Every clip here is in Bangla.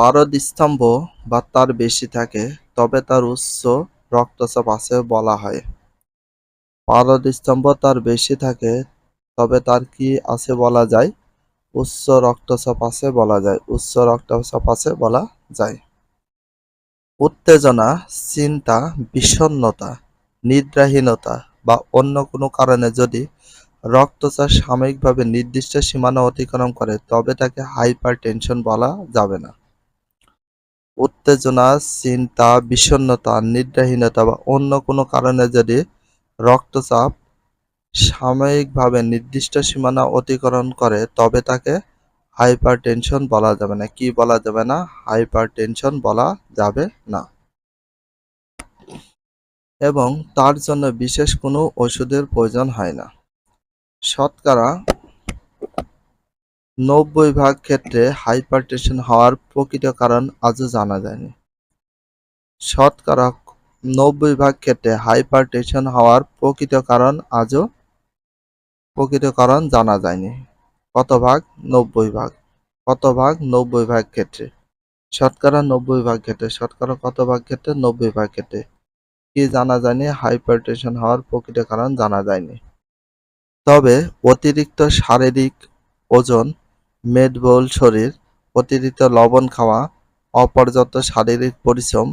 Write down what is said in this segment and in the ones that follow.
পারদ স্তম্ভ বা তার বেশি থাকে, তবে তার উচ্চ রক্তচাপ আছে বলা হয়। পারদ স্তম্ভ তার বেশি থাকে, তবে তার কি আছে বলা যায়? উচ্চ রক্তচাপ আছে বলা যায়, উচ্চ রক্তচাপ আছে বলা যায়। উত্তেজনা, চিন্তা, বিষণ্ণতা, নিদ্রাহীনতা বা অন্য কোনো কারণে যদি রক্তচাপ সাময়িকভাবে নির্দিষ্ট সীমানা অতিক্রম করে, তবে তাকে হাইপার টেনশন বলা যাবে না। উত্তেজনা, চিন্তা, বিষণ্ণতা, নিদ্রাহীনতা বা অন্য কোনো কারণে যদি রক্তচাপ সাময়িকভাবে নির্দিষ্ট সীমানা অতিক্রম করে, তবে তাকে হাইপার টেনশন বলা যাবে না। কি বলা যাবে না? হাইপার টেনশন বলা যাবে না। এবং তার জন্য বিশেষ কোনো ওষুধের প্রয়োজন হয় না। শতকরা নব্বই ভাগ ক্ষেত্রে হাইপারটেনশন হওয়ার প্রকৃত কারণ আজও জানা যায়নি। শতকরা নব্বই ভাগ ক্ষেত্রে হাইপারটেনশন হওয়ার প্রকৃত কারণ আজও প্রকৃত কারণ জানা যায়নি। কত ভাগ? নব্বই ভাগ। কত ভাগ? নব্বই ভাগ ক্ষেত্রে। শতকরা নব্বই ভাগ ক্ষেত্রে। শতকরা কত ভাগ ক্ষেত্রে? নব্বই ভাগ ক্ষেত্রে। কি জানা যায়নি? হাইপারটেনশন হওয়ার প্রকৃত কারণ জানা যায়নি। তবে অতিরিক্ত শারীরিক ওজন মেদবহুল শরীর, অতিরিক্ত লবণ খাওয়া, অপর্যাপ্ত শারীরিক পরিশ্রম,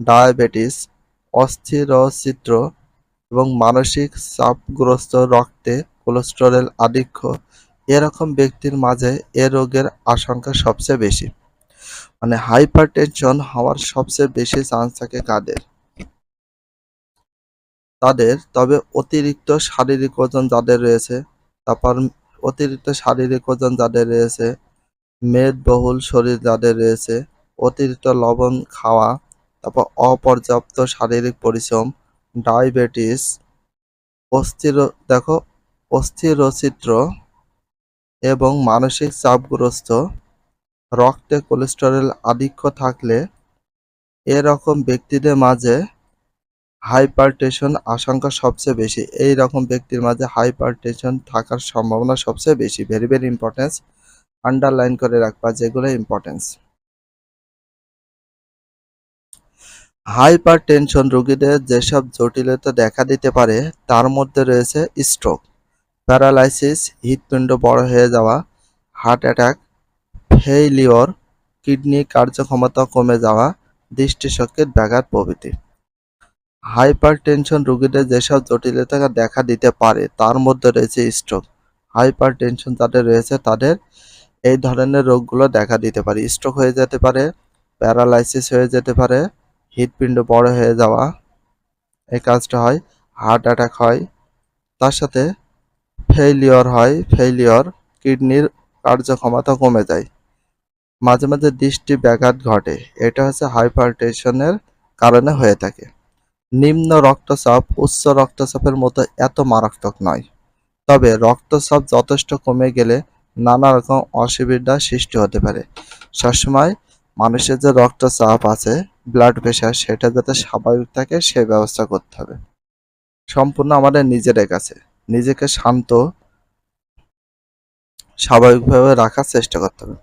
ডায়াবেটিস, অস্থিরচিত্র এবং মানসিক চাপগ্রস্ত রক্তে কোলেস্টেরল আধিক্য। এরকম ব্যক্তির মাঝে এ রোগের আশঙ্কা সবচেয়ে বেশি। মানে হাইপারটেনশন হওয়ার সবচেয়ে বেশি চান্স থাকে কাদের? তাদের, তবে অতিরিক্ত শারীরিক ওজন যাদের রয়েছে, তারপর অতিরিক্ত শারীরিক ওজন যাদের রয়েছে মেদবহুল শরীর যাদের রয়েছে, অতিরিক্ত লবণ খাওয়া, তারপর অপর্যাপ্ত শারীরিক পরিশ্রম, ডায়াবেটিস, অস্থির, দেখো, অস্থিরচিত্র এবং মানসিক চাপগ্রস্ত, রক্তে কোলেস্টেরল আধিক্য থাকলে এরকম ব্যক্তিদের মাঝে হাইপারটেনশন আশঙ্কা সবচেয়ে বেশি। এই রকম ব্যক্তির মাঝে হাইপারটেনশন থাকার সম্ভাবনা সবচেয়ে বেশি। ভেরি ভেরি ইম্পর্টেন্স আন্ডারলাইন করে রাখবা যেগুলো ইম্পর্টেন্স হাইপার টেনশন রোগীদের যেসব জটিলতা দেখা দিতে পারে, তার মধ্যে রয়েছে স্ট্রোক প্যারালাইসিস হৃৎপিণ্ড বড় হয়ে যাওয়া হার্ট অ্যাটাক ফেইলিওর কিডনি কার্যক্ষমতা কমে যাওয়া, দৃষ্টিশক্তির ব্যাঘাত প্রভৃতি। হাইপার টেনশন রোগীদের যেসব জটিলতা দেখা দিতে পারে, তার মধ্যে রয়েছে স্ট্রোক। হাইপার টেনশন যাদের রয়েছে, তাদের এই ধরনের রোগগুলো দেখা দিতে পারে। স্ট্রোক হয়ে যেতে পারে, প্যারালাইসিস হয়ে যেতে পারে হৃদপিণ্ড বড় হয়ে যাওয়া, এই কাজটা হয়, হার্ট অ্যাটাক হয়, তার সাথে ফেইলিওর হয়, ফেইলিওর কিডনির কার্যক্ষমতা কমে যায়। মাঝে মাঝে দৃষ্টি ব্যাঘাত ঘটে, এটা হচ্ছে হাইপারটেনশনের কারণে হয়ে থাকে। নিম্ন রক্তচাপ, উচ্চ রক্তচাপের মতো এত মারাত্মক নয়। তবে রক্তচাপ যথেষ্ট কমে গেলে নানা রকম অসুবিধা সৃষ্টি হতে পারে। সবসময় মানুষের যে রক্তচাপ আছে ব্লাড প্রেশার সেটা যাতে স্বাভাবিক থাকে সেই ব্যবস্থা করতে হবে। সম্পূর্ণ আমাদের নিজের কাছে। নিজেকে শান্ত, স্বাভাবিকভাবে রাখার চেষ্টা করতে হবে।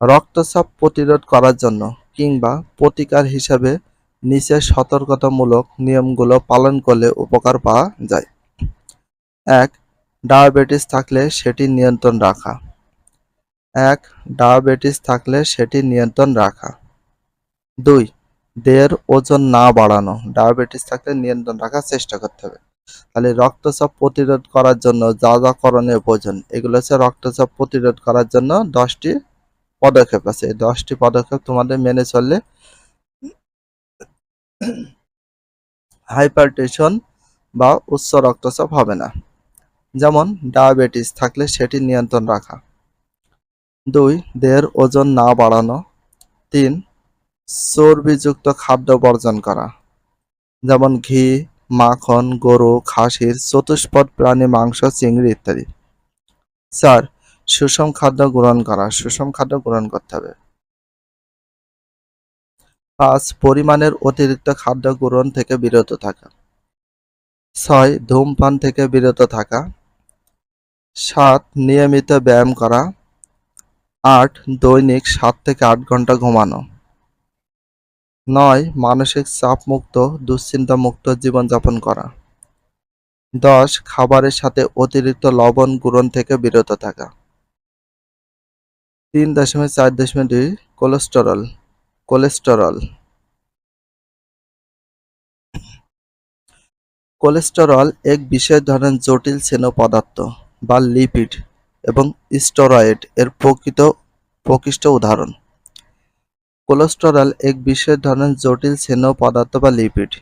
রক্তচাপ প্রতিরোধ করার জন্য কিংবা প্রতিকার হিসাবে নিচের সতর্কতামূলক নিয়মগুলো পালন করলে উপকার পাওয়া যায়। এক, ডায়াবেটিস থাকলে সেটি নিয়ন্ত্রণ রাখা। এক, ডায়াবেটিস থাকলে সেটি নিয়ন্ত্রণ রাখা। দুই, দেহের ওজন না বাড়ানো। ডায়াবেটিস থাকলে নিয়ন্ত্রণ রাখার চেষ্টা করতে হবে। তাহলে রক্তচাপ প্রতিরোধ করার জন্য যা যা করণীয় প্রয়োজন, এগুলো হচ্ছে রক্তচাপ প্রতিরোধ করার জন্য দশটি পদক্ষেপ আছে। এই দশটি পদক্ষেপ তোমাদের মেনে চললে হাইপারটেনশন বা উচ্চ রক্তচাপ হবে না। যেমন, ডায়াবেটিস থাকলে সেটি নিয়ন্ত্রণ রাখা। দুই, দেহের ওজন না বাড়ানো। তিন, চর্বিযুক্ত খাদ্য বর্জন করা। যেমন, ঘি, মাখন, গরু, খাসির, চতুষ্পদ প্রাণী, মাংস, চিংড়ি ইত্যাদি। চার, সুষম খাদ্য গ্রহণ করা। সুষম খাদ্য গ্রহণ করতে হবে। পাঁচ পরিমাণের অতিরিক্ত খাদ্য গ্রহণ থেকে বিরত থাকা। ছয়, ধূমপান থেকে বিরত থাকা। সাত, নিয়মিত ব্যায়াম করা। আট, দৈনিক সাত থেকে আট ঘণ্টা ঘুমানো। নয়, মানসিক চাপমুক্ত, দুশ্চিন্তামুক্ত জীবনযাপন করা। দশ, খাবারের সাথে অতিরিক্ত লবণ গ্রহণ থেকে বিরত থাকা। তিন দশমিক চার দশমিক দুই কোলেস্টেরল। কোলেস্টেরল। কোলেস্টেরল এক বিশেষ ধরনের জটিল স্নেহ পদার্থ বা লিপিড এবং স্টেরয়েড এর প্রকৃত প্রকৃষ্ট উদাহরণ। কোলেস্টেরল এক বিশেষ ধরনের জটিল স্নেহ পদার্থ বা লিপিড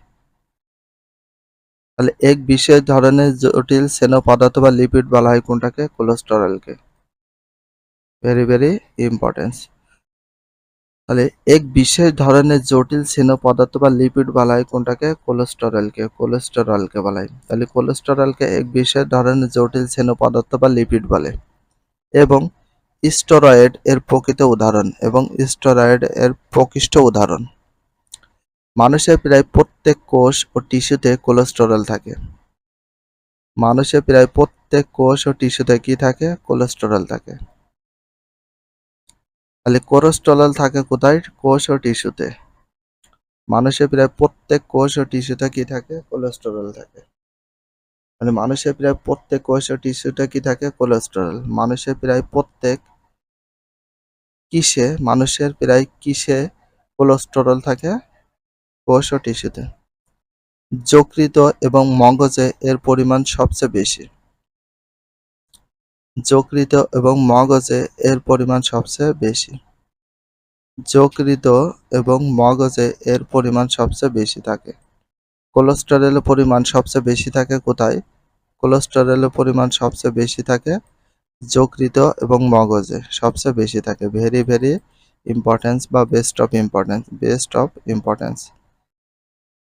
তাহলে এক বিশেষ ধরনের জটিল স্নেহ পদার্থ বা লিপিড বলা হয় কোনটাকে? কোলেস্টেরলকে। ভেরি ভেরি ইম্পর্টেন্স তাহলে এক বিশেষ ধরনের জটিল স্নেহ পদার্থ বা লিপিড বলা হয় কোনটাকে? কোলেস্টেরলকে কোলেস্টেরলকে বলা হয় তাহলে কোলেস্টেরলকে এক বিশেষ ধরনের জটিল স্নেহ পদার্থ বা লিপিড বলে। এবং স্টেরয়েড এর প্রকৃত উদাহরণ এবং স্টেরয়েড এর প্রকৃষ্ট উদাহরণ। মানুষের প্রায় প্রত্যেক কোষ ও টিস্যুতে কোলেস্টেরল থাকে। মানুষের প্রায় প্রত্যেক কোষ ও টিস্যুতে কি থাকে? কোলেস্টেরল থাকে। তাহলে কোলেস্টেরল থাকে কোথায়? কোষ ও টিস্যুতে মানুষের প্রায় প্রত্যেক কোষ ও টিস্যুতে কি থাকে? কোলেস্টেরল থাকে। মানে মানুষের প্রায় প্রত্যেক কোষ ও টিস্যুতে কি থাকে? কোলেস্টেরল মানুষের প্রায় প্রত্যেক কিসে? মানুষের প্রায় কিসে কোলেস্টেরল থাকে? কোষ ও টিস্যুতে যকৃত এবং মগজে এর পরিমাণ সবচেয়ে বেশি। যকৃত এবং মগজে এর পরিমাণ সবচেয়ে বেশি। যকৃত এবং মগজে এর পরিমাণ সবচেয়ে বেশি থাকে। কোলেস্টেরলের পরিমাণ সবচেয়ে বেশি থাকে কোথায়? কোলেস্টেরলের পরিমাণ সবচেয়ে বেশি থাকে যকৃত এবং মগজে সবচেয়ে বেশি থাকে। ভেরি ভেরি ইম্পর্টেন্স বা best of importance best of importance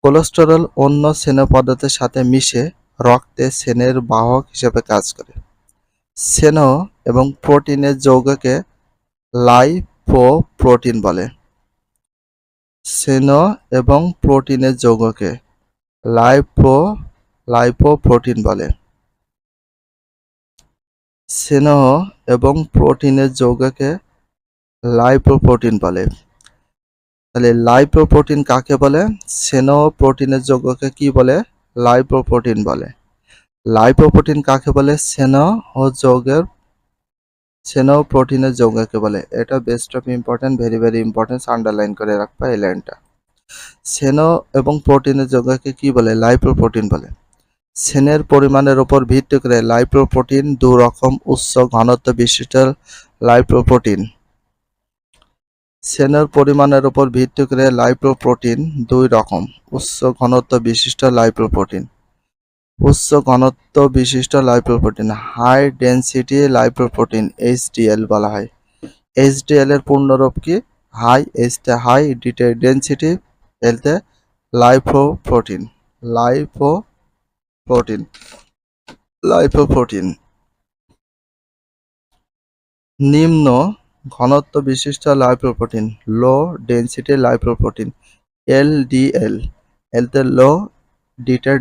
cholesterol অন্য স্নেহ পদার্থের সাথে মিশে রক্তে স্নেহের বাহক হিসেবে কাজ করে। স্নেহ এবং প্রোটিনের যৌগকে লাইপোপ্রোটিন বলে। স্নেহ এবং প্রোটিনের যৌগকে লাইপো, লাইপোপ্রোটিন বলে। স্নেহ এবং প্রোটিনের যৌগকে লাইপোপ্রোটিন বলে। তাহলে লাইপোপ্রোটিন কাকে বলে? স্নেহ প্রোটিনের যৌগকে কি বলে? লাইপোপ্রোটিন বলে। লাইপোপ্রোটিন কাকে বলে? স্নেহ যৌগের স্নেহ প্রোটিনের যৌগকে বলে? এটা best of important very very important underline করে রাখবা এই লাইনটা স্নেহ এবং প্রোটিনের যৌগকে কি বলে? লাইপোপ্রোটিন বলে। স্নেহের পরিমাণের উপর ভিত্তি করে লাইপোপ্রোটিন দু রকম উচ্চ ঘনত্ব বিশিষ্ট লাইপোপ্রোটিন স্নেহের পরিমাণের উপর ভিত্তি করে লাইপোপ্রোটিন দুই রকম উচ্চ ঘনত্ব বিশিষ্ট লাইপোপ্রোটিন উচ্চ ঘনত্ব বিশিষ্ট lipoprotein high density lipoprotein HDL বলা হয়। এইচডিএল এর পূর্ণরূপ কি? হাই এইচতে হাই ডেনসিটি এলতে লাইপোপ্রোটিন লাইপো প্রোটিন লাইপোপ্রোটিন নিম্ন ঘনত্ব বিশিষ্ট lipoprotein low density lipoprotein LDL এলতে low ডিটেড